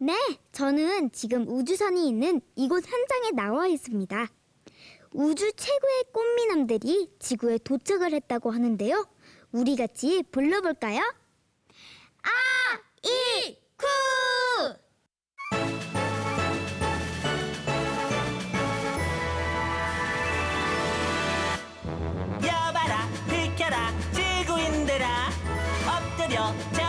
네, 저는 지금 우주선이 있는 이곳 현장에 나와 있습니다. 우주 최고의 꽃미남들이 지구에 도착을 했다고 하는데요. 우리 같이 불러볼까요? 아, 이, 쿠! 여봐라 비켜라 지구인들아 엎드려 절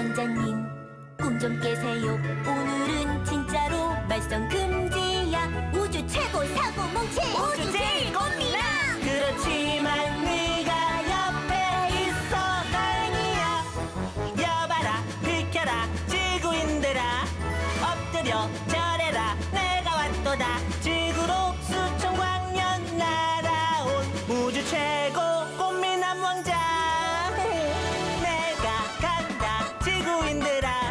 왕자님 꿈 좀 깨세요. 오늘은 진짜로 말썽 금지야. 우주 최고 사고 뭉치. 우주 제일 꽃미남 그렇지만 네가 옆에 있어 다행이야. 여봐라 비켜라 지구인들아. 엎드려 절 친구인들아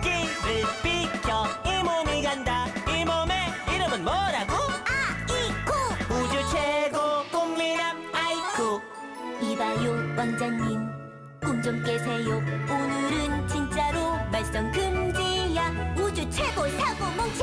길을 비켜 이 몸이 간다. 이 몸의 이름은 뭐라고? 아이쿠. 우주 최고 꽃미남 아이쿠. 이봐요 왕자님. 꿈 좀 깨세요. 오늘은 진짜로 말썽 금지야. 우주 최고 사고 뭉치.